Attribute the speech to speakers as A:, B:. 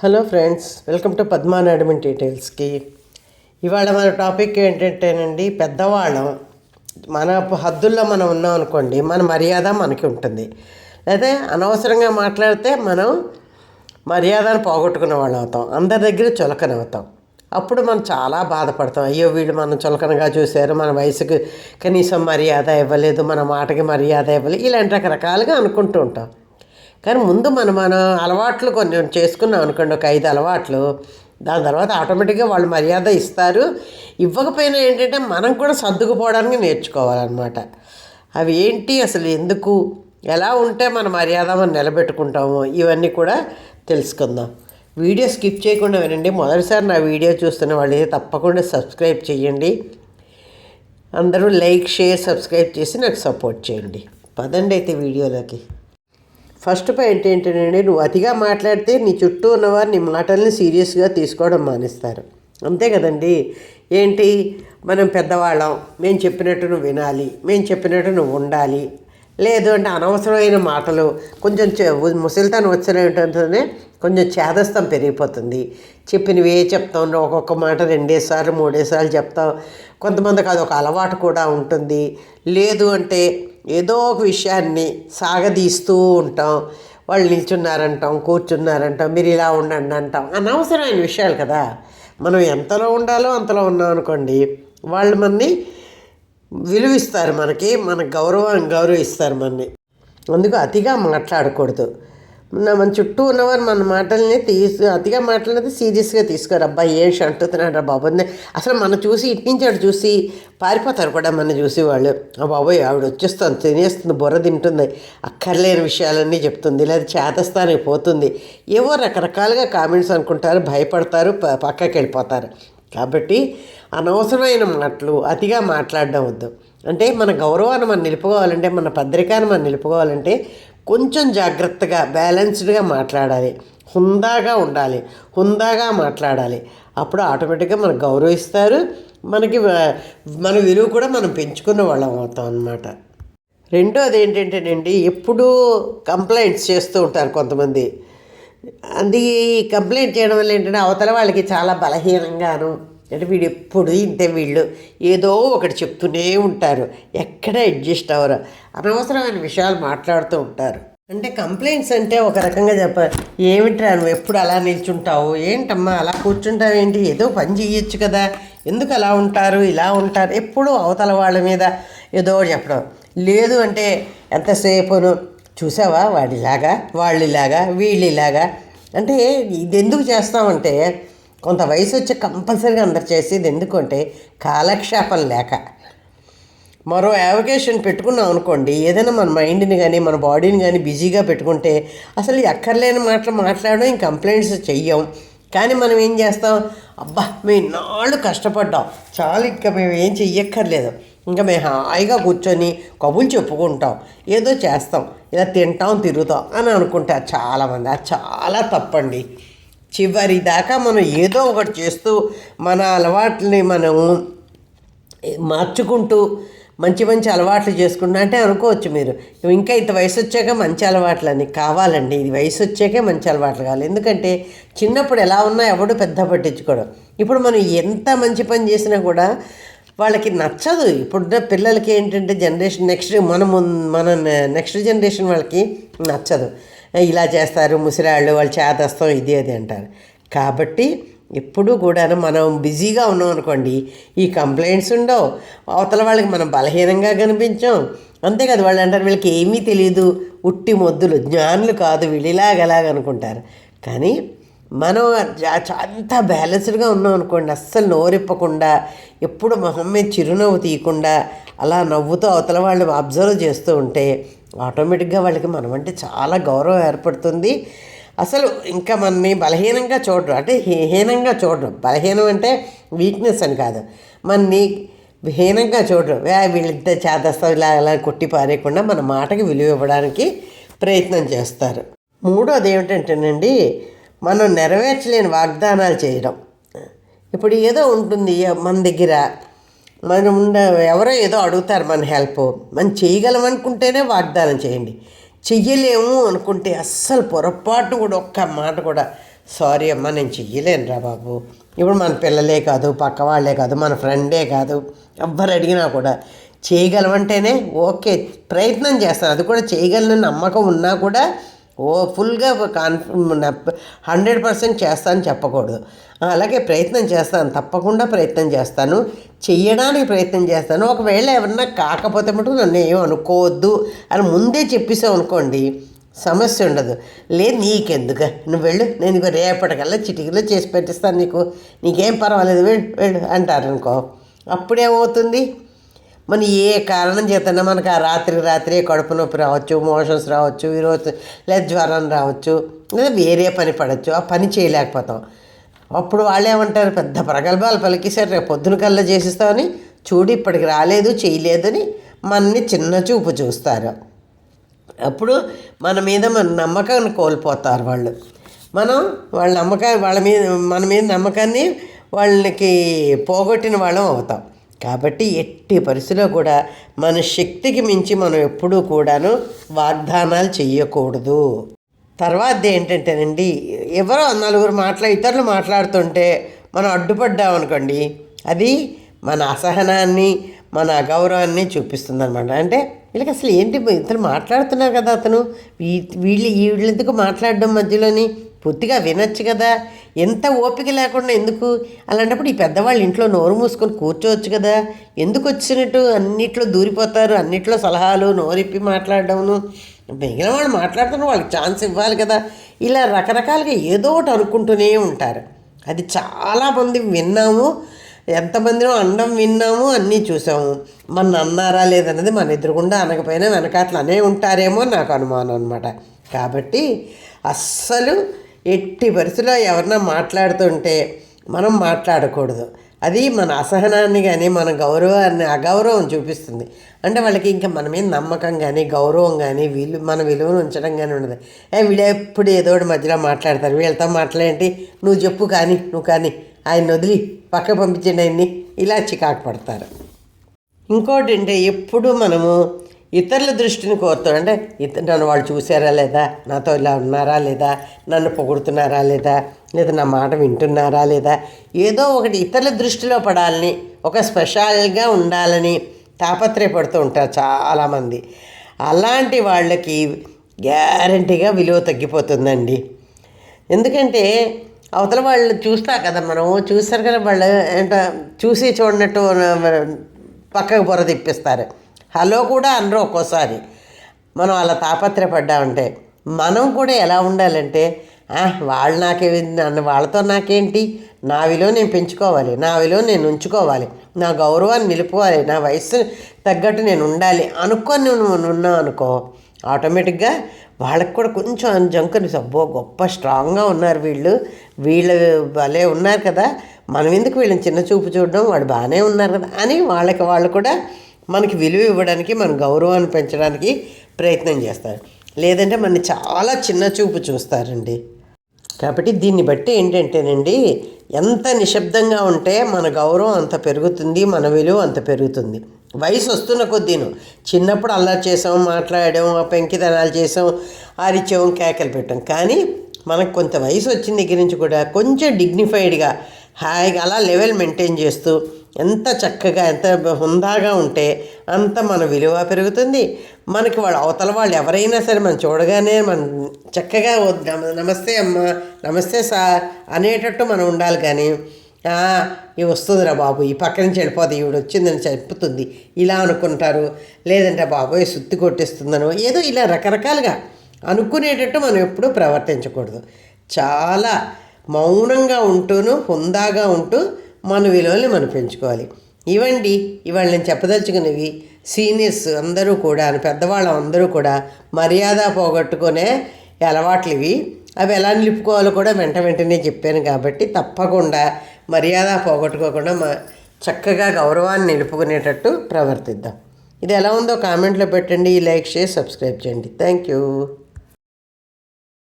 A: Hello friends welcome to Padman admin డీటెయిల్స్కి ఇవాళ మన topic ఏంటంటేనండి పెద్దవాళ్ళం మన హద్దుల్లో మనం ఉన్నాం అనుకోండి మన మర్యాద మనకి ఉంటుంది. లేదా అనవసరంగా మాట్లాడితే మనం మర్యాదను పోగొట్టుకున్న వాళ్ళం అవుతాం. అందరి దగ్గర చులకన అవుతాం. అప్పుడు మనం చాలా బాధపడతాం. అయ్యో వీళ్ళు మనం చులకనగా చూశారు మన వయసుకు కనీసం మర్యాద ఇవ్వలేదు మన మాటకి మర్యాద ఇవ్వలేదు ఇలాంటి రకరకాలుగా అనుకుంటూ ఉంటాం. కానీ ముందు మనం మన అలవాట్లు కొన్ని చేసుకున్నాం అనుకోండి ఒక ఐదు అలవాట్లు. దాని తర్వాత ఆటోమేటిక్గా వాళ్ళు మర్యాద ఇస్తారు. ఇవ్వకపోయినా ఏంటంటే మనం కూడా సర్దుకుపోవడానికి నేర్చుకోవాలన్నమాట. అవి ఏంటి అసలు ఎందుకు? ఎలా ఉంటే మన మర్యాద మనం నిలబెట్టుకుంటామో ఇవన్నీ కూడా తెలుసుకుందాం. వీడియో స్కిప్ చేయకుండా వినండి. మొదటిసారి నా వీడియో చూస్తున్న వాళ్ళు తప్పకుండా సబ్స్క్రైబ్ చేయండి. అందరూ లైక్ షేర్ సబ్స్క్రైబ్ చేసి నాకు సపోర్ట్ చేయండి. పదండి అయితే వీడియోలోకి. ఫస్ట్ పాయింట్ ఏంటంటే నువ్వు అతిగా మాట్లాడితే నీ చుట్టూ ఉన్నవారు నీ మాటల్ని సీరియస్గా తీసుకోవడం మానేస్తారు. అంతే కదండి. ఏంటి? మనం పెద్దవాళ్ళం మేము చెప్పినట్టు నువ్వు వినాలి మేము చెప్పినట్టు నువ్వు ఉండాలి. లేదు అంటే అనవసరమైన మాటలు కొంచెం చె- ముసలితనం వచ్చినట్టునే కొంచెం చేదస్తం పెరిగిపోతుంది. చెప్పినవి చెప్తాం ఒక్కొక్క మాట రెండేసార్లు మూడేసార్లు చెప్తాం. కొంతమందికి అది ఒక అలవాటు కూడా ఉంటుంది. లేదు అంటే ఏదో ఒక విషయాన్ని సాగదీస్తూ ఉంటాం. వాళ్ళు నిల్చున్నారంటాం కూర్చున్నారంటాం మీరు ఇలా ఉండండి అంటాం. అనవసరమైన విషయాలు కదా. మనం ఎంతలో ఉండాలో అంతలో ఉన్నాం అనుకోండి వాళ్ళు మనని విలువిస్తారు మనకి మన గౌరవం గౌరవిస్తారు మనని. అందుకు అతిగా మాట్లాడకూడదు. మన చుట్టూ ఉన్నవారు మన మాటల్ని తీసు అతిగా మాట్లాడితే సీరియస్గా తీసుకోరు. అబ్బాయి ఏం అంటుతున్నాడు బాబు అసలు మనం చూసి ఇటు నుంచి అటు చూసి పారిపోతారు కూడా మన చూసి వాళ్ళు. ఆ బాబోయ్ ఆవిడ వచ్చేస్తుంది తినేస్తుంది బుర్ర తింటుంది. అక్కర్లేని విషయాలన్నీ చెప్తుంది లేదా చేతస్థానికి పోతుంది. ఏవో రకరకాలుగా కామెంట్స్ అనుకుంటారు భయపడతారు ప- పక్కకి వెళ్ళిపోతారు కాబట్టి అనవసరమైన మాటలు అతిగా మాట్లాడడం వద్దు. అంటే మన గౌరవాన్ని మనం నిలుపుకోవాలంటే మన భద్రికాన్ని మనం నిలుపుకోవాలంటే కొంచెం జాగ్రత్తగా బ్యాలెన్స్డ్గా మాట్లాడాలి. హుందాగా ఉండాలి. హుందాగా మాట్లాడాలి. అప్పుడు ఆటోమేటిక్గా మనకు గౌరవిస్తారు. మనకి మన విలువ కూడా మనం పెంచుకున్న వాళ్ళం అవుతాం అన్నమాట. రెండోది ఏంటంటేనండి ఎప్పుడూ కంప్లైంట్స్ చేస్తూ ఉంటారు కొంతమంది. అది కంప్లైంట్ చేయడం వల్ల ఏంటంటే అవతల వాళ్ళకి చాలా బలహీనంగాను అంటే వీడు ఎప్పుడు ఇంతే వీళ్ళు ఏదో ఒకటి చెప్తూనే ఉంటారు. ఎక్కడ అడ్జస్ట్ అవ్వరు. అనవసరమైన విషయాలు మాట్లాడుతూ ఉంటారు. అంటే కంప్లైంట్స్ అంటే ఒక రకంగా చెప్పాలి ఏమిట్రా నువ్వు ఎప్పుడు అలా నిల్చుంటావు? ఏంటమ్మా అలా కూర్చుంటావు ఏంటి? ఏదో పని చేయొచ్చు కదా. ఎందుకు అలా ఉంటారు? ఇలా ఉంటారు? ఎప్పుడూ అవతల వాళ్ళ మీద ఏదో చెప్పడం. లేదు అంటే ఎంతసేపును చూసావా? వాడిలాగా వాళ్ళిలాగా వీళ్ళిలాగా. అంటే ఇది ఎందుకు చేస్తామంటే కొంత వయసు వచ్చి కంపల్సరీగా అందరు చేసేది ఎందుకంటే కాలక్షేపం లేక. మరో యావకేషన్ పెట్టుకున్నాం అనుకోండి ఏదైనా మన మైండ్ని కానీ మన బాడీని కానీ బిజీగా పెట్టుకుంటే అసలు ఎక్కర్లేని అక్కర్లేని మాటలు మాట్లాడడం ఇంక కంప్లైంట్స్ చెయ్యం. కానీ మనం ఏం చేస్తాం? అబ్బా మేము ఇన్నాళ్ళు కష్టపడ్డాం. చాలు ఇంకా మేము ఏం చెయ్యక్కర్లేదు. ఇంకా మేము హాయిగా కూర్చొని కబుర్లు చెప్పుకుంటాం. ఏదో చేస్తాం. ఇలా తింటాం తిరుగుతాం అని అనుకుంటారు చాలామంది. అది చాలా తప్పండి. చివరి దాకా మనం ఏదో ఒకటి చేస్తూ మన అలవాట్లని మనము మార్చుకుంటూ మంచి మంచి అలవాట్లు చేసుకుంటా అంటే అనుకోవచ్చు మీరు. ఇంకా ఇంత వయసు వచ్చాక మంచి అలవాట్లు అని కావాలండి. ఇది వయసు వచ్చాకే మంచి అలవాట్లు కావాలి. ఎందుకంటే చిన్నప్పుడు ఎలా ఉన్నా ఎవడు పెద్ద పట్టించుకోవడం ఇప్పుడు మనం ఎంత మంచి పని చేసినా కూడా వాళ్ళకి నచ్చదు. ఇప్పుడున్న పిల్లలకి ఏంటంటే జనరేషన్ నెక్స్ట్ మన మన నెక్స్ట్ జనరేషన్ వాళ్ళకి నచ్చదు. ఇలా చేస్తారు ముసిరాళ్ళు వాళ్ళు చేతస్తాం ఇది అది అంటారు. కాబట్టి ఎప్పుడూ కూడా మనం బిజీగా ఉన్నాం అనుకోండి ఈ కంప్లైంట్స్ ఉండవు. అవతల వాళ్ళకి మనం బలహీనంగా కనిపించాం. అంతే కదా వాళ్ళు అంటారు వీళ్ళకి ఏమీ తెలియదు ఉట్టి మొద్దులు జ్ఞానులు కాదు వీళ్ళు ఇలాగలాగ కానీ మనం జా- అంతా బ్యాలెన్స్డ్గా ఉన్నాం అనుకోండి అస్సలు నోరిప్పకుండా ఎప్పుడు మొహం మీద చిరునవ్వు తీయకుండా అలా నవ్వుతూ అవతల వాళ్ళు అబ్జర్వ్ చేస్తూ ఉంటే ఆటోమేటిక్గా వాళ్ళకి మనం అంటే చాలా గౌరవం ఏర్పడుతుంది. అసలు ఇంకా మనని బలహీనంగా చూడరు. అంటే హీనంగా చూడరు. బలహీనం అంటే వీక్నెస్ అని కాదు. మనని హీనంగా చూడరు. "వే, వీళ్ళిద్ద ఇలా ఇలా కొట్టి పారేయకుండా మన మాటకి విలువ ఇవ్వడానికి ప్రయత్నం చేస్తారు. మూడోది ఏమిటంటేనండి మనం నెరవేర్చలేని వాగ్దానాలు చేయడం. ఇప్పుడు ఏదో ఉంటుంది మన దగ్గర మనం ఉండ ఎవరో ఏదో అడుగుతారు మన హెల్ప్ మనం చేయగలం అనుకుంటేనే వాగ్దానం చేయండి. చెయ్యలేము అనుకుంటే అస్సలు పొరపాటు కూడా ఒక్క మాట కూడా సారీ అమ్మా నేను చెయ్యలేనురా బాబు. ఇప్పుడు మన పిల్లలే కాదు పక్క వాళ్ళే కాదు మన ఫ్రెండే కాదు ఎవ్వరు అడిగినా కూడా చేయగలమంటేనే ఓకే ప్రయత్నం చేస్తాను అది కూడా చేయగలను నమ్మకం ఉన్నా కూడా ఓ ఫుల్గా కాన్ఫి హండ్రెడ్ పర్సెంట్ చేస్తాను చెప్పకూడదు. అలాగే ప్రయత్నం చేస్తాను తప్పకుండా ప్రయత్నం చేస్తాను చెయ్యడానికి ప్రయత్నం చేస్తాను. ఒకవేళ ఎవరన్నా కాకపోతే మటుకు నన్ను ఏం అనుకోవద్దు అని ముందే చెప్పేసాం అనుకోండి సమస్య ఉండదు. లేదు నీకెందుకు? నువ్వు వెళ్ళు నేను ఇక రేపటికల్లా చిటికలో చేసి పెట్టిస్తాను నీకు. నీకేం పర్వాలేదు వెళ్ళు వెళ్ళు అంటారు అనుకో అప్పుడేమవుతుంది? మన ఏ కారణం చేతనా మనకు ఆ రాత్రి రాత్రి కడుపు నొప్పి రావచ్చు మోషన్స్ రావచ్చు ఈరోజు లేదా జ్వరం రావచ్చు లేదా వేరే పని పడవచ్చు ఆ పని చేయలేకపోతాం. అప్పుడు వాళ్ళు ఏమంటారు పెద్ద ప్రగల్భాలు పలికిసారు రేపు పొద్దున కల్లా చేసిస్తామని చూడు ఇప్పటికి రాలేదు చేయలేదని మనని చిన్న చూపు చూస్తారు. అప్పుడు మన మీద మన నమ్మకాన్ని కోల్పోతారు వాళ్ళు. మనం వాళ్ళ నమ్మకాన్ని వాళ్ళ మీద మన మీద నమ్మకాన్ని వాళ్ళకి పోగొట్టిన వాళ్ళం అవుతాం. కాబట్టి ఎట్టి పరిస్థితిలో కూడా మన శక్తికి మించి మనం ఎప్పుడూ కూడాను వాగ్దానాలు చేయకూడదు తర్వాత ఏంటంటేనండి ఎవరో నలుగురు మాట్లా ఇతరులు మాట్లాడుతుంటే మనం అడ్డుపడ్డామనుకోండి అది మన అసహనాన్ని మన అగౌరవాన్ని చూపిస్తుంది అనమాట అంటే వీళ్ళకి అసలు ఏంటి ఇతను మాట్లాడుతున్నారు కదా అతను వీ- వీళ్ళు వీళ్ళెందుకు మాట్లాడడం మధ్యలోని? పూర్తిగా వినొచ్చు కదా. ఎంత ఓపిక లేకుండా ఎందుకు? అలాంటప్పుడు ఈ పెద్దవాళ్ళు ఇంట్లో నోరు మూసుకొని కూర్చోవచ్చు కదా. ఎందుకు వచ్చినట్టు అన్నిట్లో దూరిపోతారు? అన్నిట్లో సలహాలు నోరిప్పి మాట్లాడడమును. మిగిలిన వాళ్ళు మాట్లాడుతున్న వాళ్ళకి ఛాన్స్ ఇవ్వాలి కదా. ఇలా రకరకాలుగా ఏదో ఒకటి అనుకుంటూనే ఉంటారు. అది చాలామంది విన్నాము. ఎంతమందినో అండం విన్నాము అన్నీ చూసాము. మన అన్నారా లేదన్నది మన ఎదురుగుండా అనకపోయినా వెనకాతలు అనే ఉంటారేమో నాకు అనుమానం అనమాట కాబట్టి అస్సలు ఎట్టి పరిస్థితిలో ఎవరన్నా మాట్లాడుతుంటే మనం మాట్లాడకూడదు. అది మన అసహనాన్ని కానీ మన గౌరవాన్ని అగౌరవం చూపిస్తుంది. అంటే వాళ్ళకి ఇంకా మన మీద నమ్మకం కానీ గౌరవం కానీ వీళ్ళు మన విలువను ఉంచడం కానీ ఉండదు. ఏ వీళ్ళు ఎప్పుడు ఏదో ఒకటి మధ్యలో మాట్లాడతారు. వీళ్ళతో మాట్లాడేంటి నువ్వు చెప్పు కానీ నువ్వు కానీ ఆయన వదిలి పక్క పంపించండి ఆయన్ని. ఇలా చికాకు పడతారు. ఇంకోటి అంటే ఎప్పుడు మనము ఇతరుల దృష్టిని కోరుతాడు. అంటే ఇత నన్ను వాళ్ళు చూసారా లేదా? నాతో ఇలా ఉన్నారా లేదా? నన్ను పొగుడుతున్నారా లేదా? లేదా నా మాట వింటున్నారా లేదా? ఏదో ఒకటి ఇతరుల దృష్టిలో పడాలని ఒక స్పెషల్గా ఉండాలని తాపత్రయపడుతూ ఉంటారు చాలామంది. అలాంటి వాళ్ళకి గ్యారంటీగా విలువ తగ్గిపోతుందండి. ఎందుకంటే అవతల వాళ్ళు చూస్తా కదా మనం. చూస్తారు కదా వాళ్ళు ఏంట చూసి చూడనట్టు పక్కకు బుర్ర తిప్పిస్తారు. హలో కూడా అనరు ఒక్కోసారి. మనం అలా తాపత్రయపడ్డామంటే మనం కూడా ఎలా ఉండాలంటే వాళ్ళు నాకే నన్ను వాళ్ళతో నాకేంటి? నా విలువ నేను పెంచుకోవాలి నా విలువ నేను ఉంచుకోవాలి నా గౌరవాన్ని నిలుపుకోవాలి నా వయసు తగ్గట్టు నేను ఉండాలి అనుకొని నువ్వు ఉన్నావు అనుకో ఆటోమేటిక్గా వాళ్ళకి కూడా కొంచెం జంకుని సబ్బో గొప్ప స్ట్రాంగ్గా ఉన్నారు వీళ్ళు. వీళ్ళు భలే ఉన్నారు కదా. మనం ఎందుకు వీళ్ళని చిన్న చూపు చూడడం? వాడు బాగానే ఉన్నారు కదా అని వాళ్ళకి వాళ్ళు కూడా మనకి విలువ ఇవ్వడానికి మన గౌరవాన్ని పెంచడానికి ప్రయత్నం చేస్తారు. లేదంటే మన చాలా చిన్న చూపు చూస్తారండి. కాబట్టి దీన్ని బట్టి ఏంటంటేనండి ఎంత నిశ్శబ్దంగా ఉంటే మన గౌరవం అంత పెరుగుతుంది మన విలువ అంత పెరుగుతుంది. వయసు వస్తున్న కొద్దీను చిన్నప్పుడు అల్లరి చేసాం మాట్లాడాం ఆ పెంకితనాలు చేసాం ఆరిచ్చాం కేకలు పెట్టాం. కానీ మనకు కొంత వయసు వచ్చిన దగ్గర నుంచి కూడా కొంచెం డిగ్నిఫైడ్గా హాయిగా అలా లెవెల్ మెయింటైన్ చేస్తూ ఎంత చక్కగా ఎంత హుందాగా ఉంటే అంత మన విలువ పెరుగుతుంది. మనకి వాళ్ళు అవతల వాళ్ళు ఎవరైనా సరే మనం చూడగానే మనం చక్కగా నమస్తే అమ్మ నమస్తే సార్ అనేటట్టు మనం ఉండాలి కానీ ఇవి వస్తుందిరా బాబు ఈ పక్క నుంచి వెళ్ళిపోతే ఈవిడ వచ్చిందని చెప్పుతుంది. ఇలా అనుకుంటారు. లేదంటే బాబోయ్ సుత్తి కొట్టిస్తుందనో ఏదో ఇలా రకరకాలుగా అనుకునేటట్టు మనం ఎప్పుడూ ప్రవర్తించకూడదు. చాలా మౌనంగా ఉంటూను హుందాగా ఉంటూ మన విలువల్ని మనం పెంచుకోవాలి. ఇవండి ఇవాళ నేను చెప్పదలుచుకున్నవి సీనియర్స్ అందరూ కూడా పెద్దవాళ్ళం అందరూ కూడా మర్యాద పోగొట్టుకునే అలవాట్లు ఇవి అవి ఎలా నిలుపుకోవాలో కూడా వెంట వెంటనే చెప్పాను కాబట్టి తప్పకుండా మర్యాద పోగొట్టుకోకుండా చక్కగా గౌరవాన్ని నిలుపుకునేటట్టు ప్రవర్తిద్దాం. ఇది ఎలా ఉందో కామెంట్లో పెట్టండి లైక్ షేర్ సబ్స్క్రైబ్ చేయండి. Thank you.